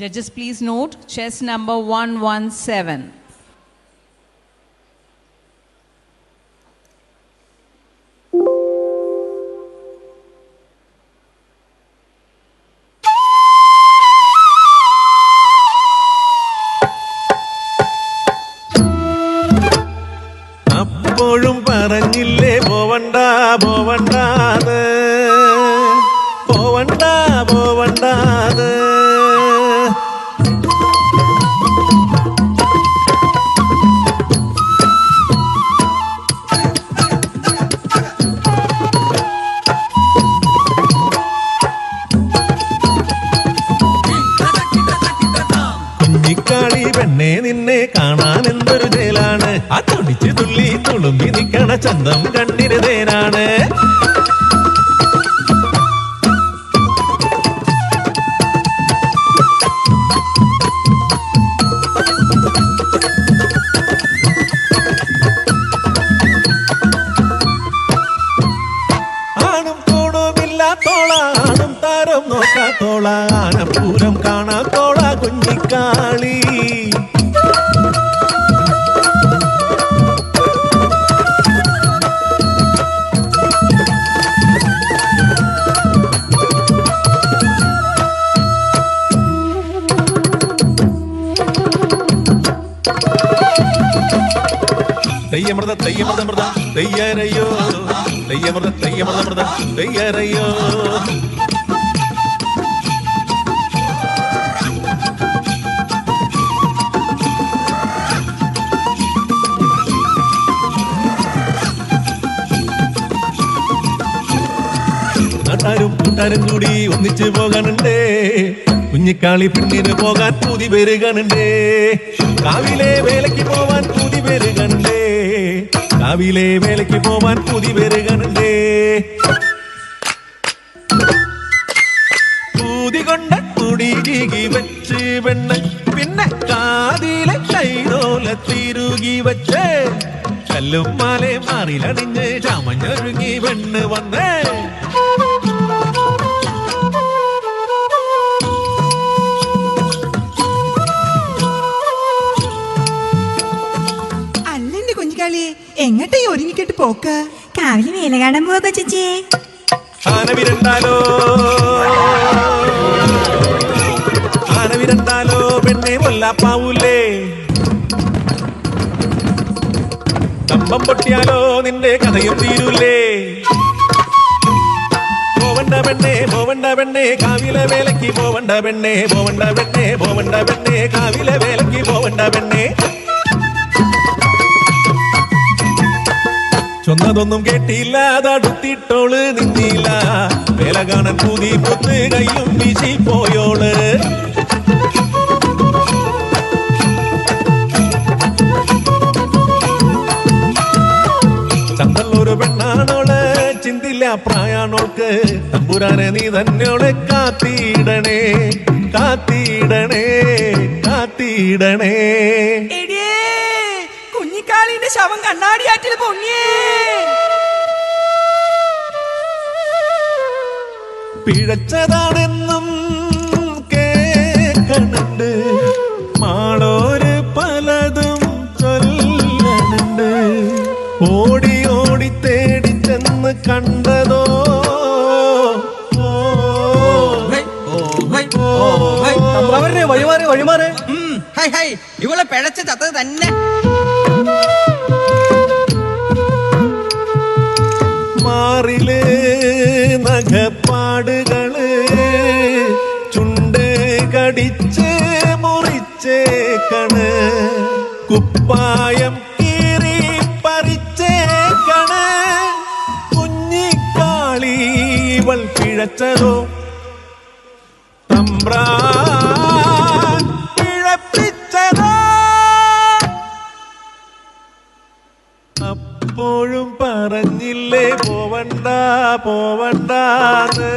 Judges, please note chess number 117. പെണ്ണെ നിന്നെ കാണാൻ എന്തൊരു ജയിലാണ്? ആ തുടിച്ച് തുള്ളി തുളുമ്പി നിൽക്കണ ചന്തം കണ്ണിന് തേനാണ് ആണും താരം ആനപ്പൂരം കാണാത്തോള കുഞ്ഞിക്കാളി. തെയ്യമൃത തെയ്യമൃത മൃത തെയ്യരയോ തെയ്യമൃത തെയ്യമൃത മൃത തെയ്യരയോ നാട്ടാരും കൂട്ടാരും കൂടി ഒന്നിച്ചു പോകാനുണ്ടേ. കുഞ്ഞിക്കാളി പെണ്ണിന് പോകാൻ പൂതി പെരുകണുണ്ടേ. കാവിലെ വേലയ്ക്ക് പോവാൻ പൂതി പെരുകണുണ്ടേ കാവിലെ വേലയ്ക്ക് പോവാൻ പൂതി പെരുകണുണ്ടേ പൂതി കൊണ്ട് കുടികി വെച്ച് പെണ്ണ് പിന്നെ കാതിലെ കൈതോല തിരുകി വെച്ച് കല്ലും മാലെ മാറിലണിഞ്ഞ് ചമഞ്ഞൊരുങ്ങി പെണ്ണ് വന്നേ കുഞ്ഞിക്കാളി എങ്ങട്ടാ ഈ ഒരുങ്ങിക്കെട്ട് പോക്ക്? കാവിലെ വേല കാണാൻ പോവാ കൊച്ചേ ആന വിരണ്ടാലോ ആന വിരണ്ടാലോ പെണ്ണെ കൊല്ലാപ്പാവൂലേ കമ്പം പൊട്ടിയാലോ നിന്റെ കഥയും തീരൂലേ? പോവണ്ട പെണ്ണെ പോവണ്ട പെണ്ണെ കാവില വേലയ്ക്ക് പോവണ്ട പെണ്ണെ പോവണ്ട പെണ്ണെ പോവണ്ട പെണ്ണെ കാവില വേലയ്ക്ക് പോവണ്ട പെണ്ണെ. ചൊന്നതൊന്നും കേട്ടില്ല അതടുത്തിട്ടോൾ നിന്നില്ല. വേല കാണാൻ പൂതി പൊത്ത് കയ്യും വീശി പോയോൾ. ചന്തല്ലൊരു പെണ്ണാണോൾ ചിന്തില്ല പ്രായാണോൾക്ക്. തമ്പുരാനെ നീ തന്നെയോളെ കാത്തിയിടണേ കാത്തിയിടണേ കാത്തിടണേ. കുഞ്ഞിക്കാളിന്റെ ശവം കണ്ണാടിയാറ്റിൽ പൊങ്ങിയേ. പിഴച്ചതാണെന്നും കേക്കണുണ്ട് മാളോര് പലതും ചൊല്ലണുണ്ട്. ഓടി ഓടി തേടി ചെന്ന് കണ്ടതോ? വഴിമാറി വഴിമാറ്. ഇവളെ പിഴച്ച ചത്തത് തന്നെ. കുപ്പായം കീറി പറിച്ചേക്കണ. കുഞ്ഞിക്കാളി ഇവൾ പിഴച്ചതോ? അപ്പോഴും പറഞ്ഞില്ലേ പോവണ്ട പോവണ്ടാന്ന്.